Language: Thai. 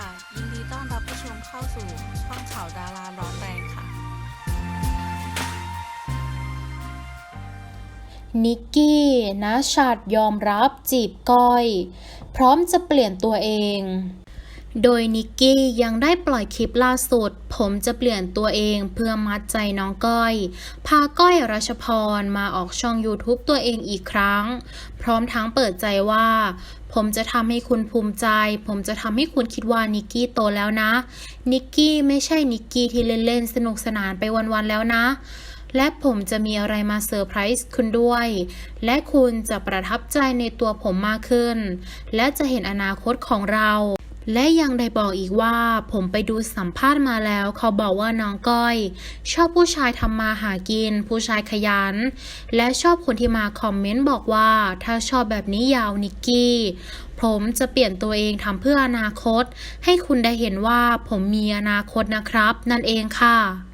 ค่ะ ยินดีต้อนรับผู้ชมเข้าสู่ช่องข่าวดาราร้อนแรงค่ะ นิกกี้นะชัดยอมรับจีบก้อย พร้อมจะเปลี่ยนตัวเอง โดยนิกกี้ยังได้ปล่อยคลิปล่าสุด ผมจะเปลี่ยนตัวเองเพื่อมัดใจน้องก้อย พาก้อยรัชพรมาออกช่อง YouTube ตัวเองอีกครั้ง พร้อมทั้งเปิดใจว่า ผมจะทำให้คุณภูมิใจ ผมจะทำให้คุณคิดว่านิกกี้โตแล้วนะ นิกกี้ไม่ใช่นิกกี้ที่เล่นๆ สนุกสนานไปวันๆแล้วนะและผมจะมีอะไรมาเซอร์ไพรส์คุณด้วย และคุณจะประทับใจในตัวผมมากขึ้น และจะเห็นอนาคตของเรา และยังได้บอกอีกว่าผมไปดูสัมภาษณ์มาแล้ว เขาบอกว่าน้องก้อย ชอบผู้ชายทำมาหากิน ผู้ชายขยัน และชอบคนที่มาคอมเมนต์บอกว่า ถ้าชอบแบบนี้ยาวนิกกี้ผมจะเปลี่ยนตัวเองทำเพื่ออนาคต ให้คุณได้เห็นว่าผมมีอนาคตนะครับ นั่นเองค่ะ